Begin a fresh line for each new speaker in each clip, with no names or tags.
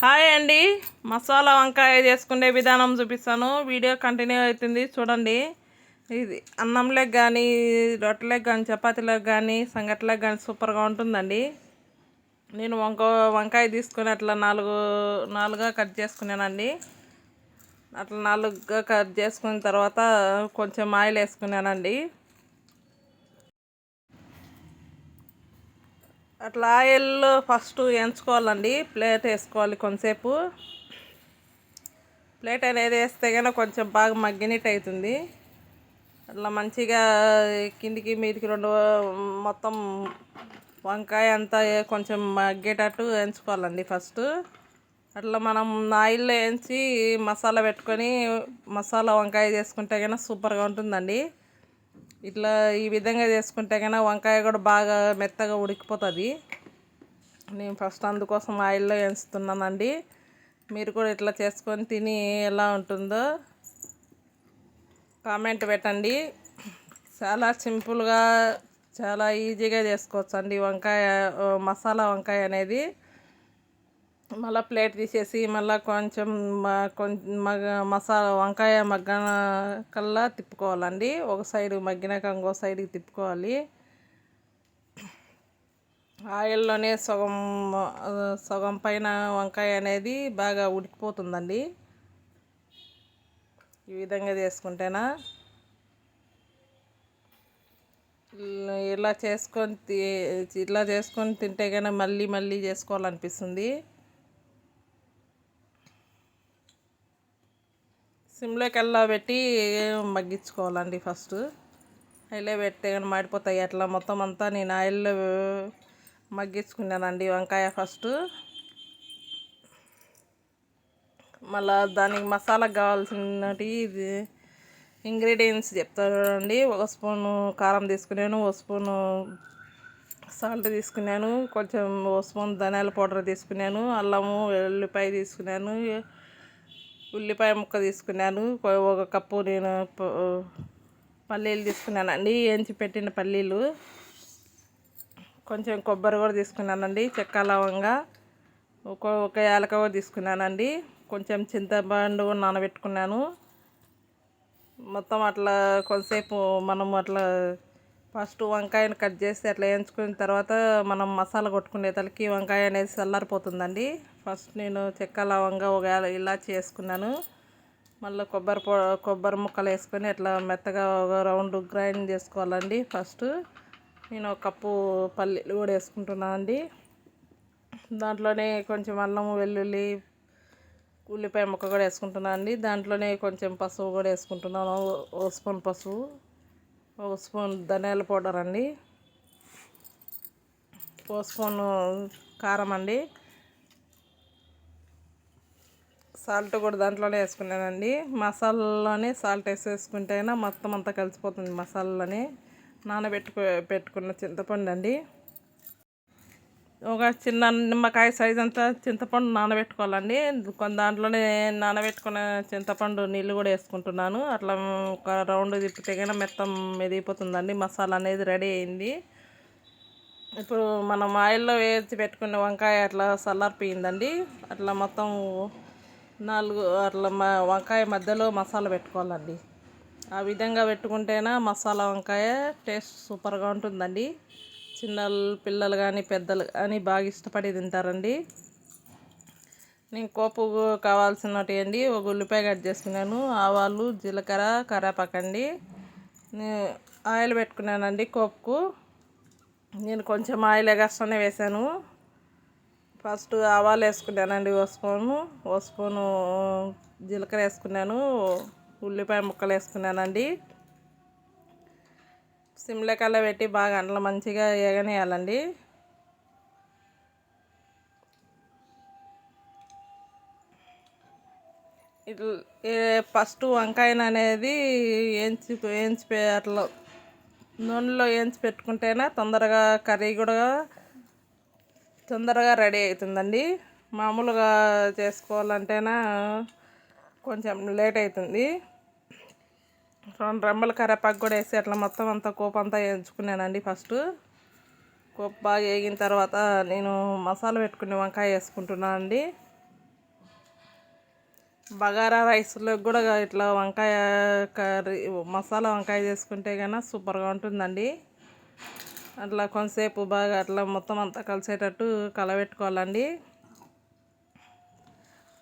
Hi అండి. మసాలా వంకాయ చేసుకునే విధానం చూపిస్తాను. వీడియో కంటిన్యూ అవుతుంది. చూడండి. ఇది అన్నంలోకి కానీ రొట్టెలకు కానీ చపాతీలకు కానీ సంగట్లకు కానీ సూపర్గా ఉంటుందండి. నేను వంక వంకాయ తీసుకుని అట్లా నాలుగు నాలుగుగా కట్ చేసుకున్నానండి. అట్లా నాలుగుగా కట్ చేసుకున్న తర్వాత కొంచెం ఆయిల్ వేసుకున్నానండి. అట్లా ఆయిల్ ఫస్ట్ ఎంచుకోవాలండి. ప్లేట్ వేసుకోవాలి కొంతసేపు. ప్లేట్ అనేది వేస్తే కనుక కొంచెం బాగా మగ్గినట్టు అవుతుంది అట్లా మంచిగా కిందికి మీదికి రెండు మొత్తం వంకాయ అంతా కొంచెం మగ్గేటట్టు ఎంచుకోవాలండి ఫస్ట్. అట్లా మనం ఆయిల్లో వేయించి మసాలా పెట్టుకొని మసాలా వంకాయ చేసుకుంటే కనుక సూపర్గా ఉంటుందండి. ఇట్లా ఈ విధంగా చేసుకుంటే కనుక వంకాయ కూడా బాగా మెత్తగా ఉడికిపోతుంది. నేను ఫస్ట్ అందుకోసం ఆయిల్లో వేస్తున్నానండి. మీరు కూడా ఇట్లా చేసుకొని తిని ఎలా ఉంటుందో కామెంట్ పెట్టండి. చాలా సింపుల్గా చాలా ఈజీగా చేసుకోవచ్చు అండి వంకాయ మసాలా వంకాయ అనేది. మళ్ళీ ప్లేట్ తీసేసి మళ్ళీ కొంచెం కొంచెం మగ మసాలా వంకాయ మగ్గన కల్లా తిప్పుకోవాలండి. ఒక సైడ్ మగ్గినాక ఇంకో సైడ్కి తిప్పుకోవాలి. ఆయిల్లోనే సగం సగం పైన వంకాయ అనేది బాగా ఉడికిపోతుందండి. ఈ విధంగా చేసుకుంటేనా? ఇలా చేసుకొని ఇలా చేసుకొని తింటే కానీ మళ్ళీ మళ్ళీ చేసుకోవాలనిపిస్తుంది. సిమ్లోకి వెళ్ళా పెట్టి మగ్గించుకోవాలండి ఫస్ట్. ఆయిల్లో పెడితే కానీ మాడిపోతాయి. అట్లా మొత్తం అంతా నేను ఆయిల్లో మగ్గించుకున్నానండి వంకాయ ఫస్ట్. మళ్ళా దానికి మసాలా కావాల్సినటి ఇది ఇంగ్రీడియంట్స్ చెప్తారు అండి ఒక స్పూను కారం తీసుకున్నాను ఒక స్పూను సాల్ట్ తీసుకున్నాను కొంచెం ఒక స్పూన్ ధనియాల పౌడర్ తీసుకున్నాను అల్లము వెల్లిపాయ తీసుకున్నాను ఉల్లిపాయ ముక్క తీసుకున్నాను ఒక కప్పు నేను పల్లీలు తీసుకున్నానండి ఏంచి పెట్టిన పల్లీలు. కొంచెం కొబ్బరి కూడా తీసుకున్నానండి చెక్క లవంగా. ఒక ఒక యాలక కూడా తీసుకున్నానండి కొంచెం చింతపండు నానబెట్టుకున్నాను. మొత్తం అట్లా కొంతసేపు మనం అట్లా ఫస్ట్ వంకాయను కట్ చేసి అట్లా వేయించుకున్న తర్వాత మనం మసాలా కొట్టుకునే తలకి వంకాయ అనేది చల్లారిపోతుందండి. ఫస్ట్ నేను చెక్క లవంగా ఒక ఇలా చేసుకున్నాను. మళ్ళీ కొబ్బరి పొ కొబ్బరి ముక్కలు వేసుకొని అట్లా మెత్తగా ఒక రౌండ్ గ్రైండ్ చేసుకోవాలండి ఫస్ట్. నేను ఒక కప్పు పల్లీలు కూడా వేసుకుంటున్నాను అండి దాంట్లోనే కొంచెం అల్లం వెల్లుల్లి ఉల్లిపాయ ముక్క కూడా వేసుకుంటున్నాను అండి దాంట్లోనే కొంచెం పసుపు కూడా వేసుకుంటున్నాను. ఓ స్పూన్ పసుపు. ఒక స్పూన్ ధనియాల పౌడర్ అండి. ఒక స్పూన్ కారం అండి. సాల్ట్ కూడా దాంట్లోనే వేసుకున్నానండి. మసాలాలోనే సాల్ట్ వేసి అయినా మొత్తం అంతా కలిసిపోతుంది మసాలాలోనే. నానబెట్టుకు పెట్టుకున్న చింతపండు అండి. ఒక చిన్న నిమ్మకాయ సైజ్ అంతా చింతపండు నానబెట్టుకోవాలండి. కొన్ని దాంట్లోనే నానబెట్టుకున్న చింతపండు నీళ్ళు కూడా వేసుకుంటున్నాను. అట్లా ఒక రౌండ్ తిప్పితే కానీ మెత్తం మెదిగిపోతుందండి. మసాలా అనేది రెడీ అయింది. ఇప్పుడు మనం ఆయిల్లో వేసి పెట్టుకున్న వంకాయ అట్లా చల్లారిపోయిందండి అట్లా మొత్తం నాలుగు అట్లా వంకాయ మధ్యలో మసాలా పెట్టుకోవాలండి. ఆ విధంగా పెట్టుకుంటేనే మసాలా వంకాయ టేస్ట్ సూపర్గా ఉంటుందండి. చిన్న పిల్లలు కానీ పెద్దలు కానీ బాగా ఇష్టపడి తింటారండి. నేను కోపు కావాల్సినవి అండి ఒక ఉల్లిపాయ కట్ చేసుకున్నాను ఆవాలు జీలకర్ర కరేపాకండి ఆయిల్ పెట్టుకున్నానండి కోపుకు. నేను కొంచెం ఆయిల్ ఎగస్ట్రానే వేసాను. ఫస్ట్ ఆవాలు వేసుకున్నానండి ఓ స్పూను ఓ స్పూను జీలకర్ర వేసుకున్నాను ఉల్లిపాయ ముక్కలు వేసుకున్నానండి. సిమ్లకల్లా పెట్టి బాగా అంట్లో మంచిగా ఎగనేయాలండి ఇట్లా ఫస్ట్ వంకాయన అనేది వేయించి వేయించి అట్లా నూనెలో వేయించి పెట్టుకుంటేనే తొందరగా కర్రీ కూడా తొందరగా రెడీ అవుతుందండి. మామూలుగా చేసుకోవాలంటేనా కొంచెం లేట్ అవుతుంది. రెండు రెమ్మల కరేపాకు కూడా వేసి అట్లా మొత్తం అంతా కోపం అంతా వేయించుకున్నానండి ఫస్ట్. కోప బాగా వేగిన తర్వాత నేను మసాలా పెట్టుకునే వంకాయ వేసుకుంటున్నాను అండి. బగారా రైస్లో కూడా ఇట్లా వంకాయ కర్రీ మసాలా వంకాయ చేసుకుంటే కన్నా సూపర్గా ఉంటుందండి. అట్లా కొంతసేపు బాగా అట్లా మొత్తం అంతా కలిసేటట్టు కలబెట్టుకోవాలండి.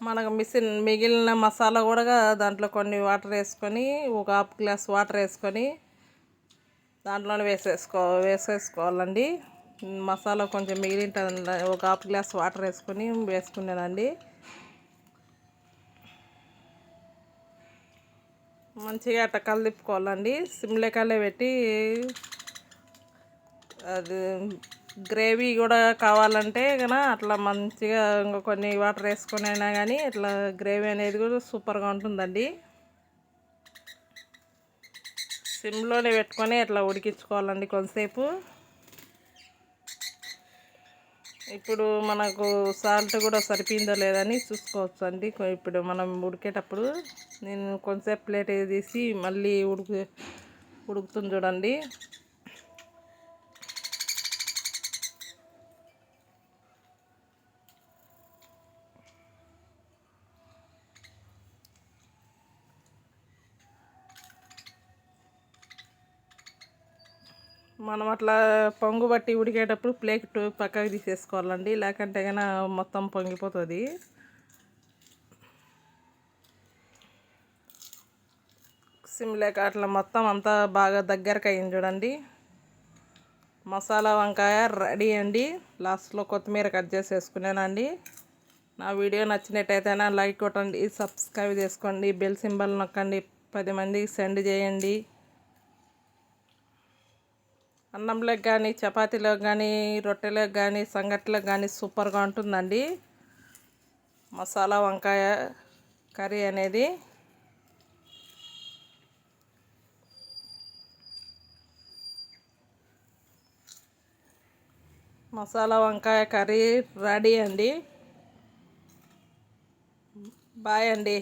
మనకు మిషన్ మిగిలిన మసాలా కూడా దాంట్లో కొన్ని వాటర్ వేసుకొని ఒక హాఫ్ గ్లాస్ వాటర్ వేసుకొని దాంట్లోనే వేసేసుకో వేసేసుకోవాలండి. మసాలా కొంచెం మిగిలింటుంది ఒక హాఫ్ గ్లాస్ వాటర్ వేసుకొని వేసుకున్నానండి మంచిగా అట్ట కలిపుకోవాలండి సిమ్లేకాలే పెట్టి అది గ్రేవీ కూడా కావాలంటే కనుక అట్లా మంచిగా ఇంకా కొన్ని వాటర్ వేసుకొని అయినా కానీ ఇట్లా గ్రేవీ అనేది కూడా సూపర్గా ఉంటుందండి. సిమ్లోనే పెట్టుకొని ఇట్లా ఉడికించుకోవాలండి కొంతసేపు. ఇప్పుడు మనకు సాల్ట్ కూడా సరిపోయిందో లేదని చూసుకోవచ్చు అండి ఇప్పుడు మనం ఉడికేటప్పుడు నేను కొంతసేపు ప్లేట్ తీసి మళ్ళీ ఉడుకు ఉడుకుతుంది చూడండి. మనం అట్లా పొంగు బట్టి ఉడికేటప్పుడు ప్లేట్ పక్కకి తీసేసుకోవాలండి. లేకంటే కన్నా మొత్తం పొంగిపోతుంది. సిమ్ లేక అట్లా మొత్తం అంతా బాగా దగ్గరకు అయింది చూడండి. మసాలా వంకాయ రెడీ అండి. లాస్ట్లో కొత్తిమీర కట్ చేసేసుకునేనండి నా వీడియో నచ్చినట్టయితే లైక్ కొట్టండి సబ్స్క్రైబ్ చేసుకోండి బెల్ సింబల్ నొక్కండి పది మందికి సెండ్ చేయండి. అన్నంలోకి కానీ చపాతీలోకి కానీ రొట్టెలోకి కానీ సంగట్లోకి కానీ సూపర్గా ఉంటుందండి. మసాలా వంకాయ కర్రీ అనేది. మసాలా వంకాయ కర్రీ రెడీ అండి. బాయ్ అండి.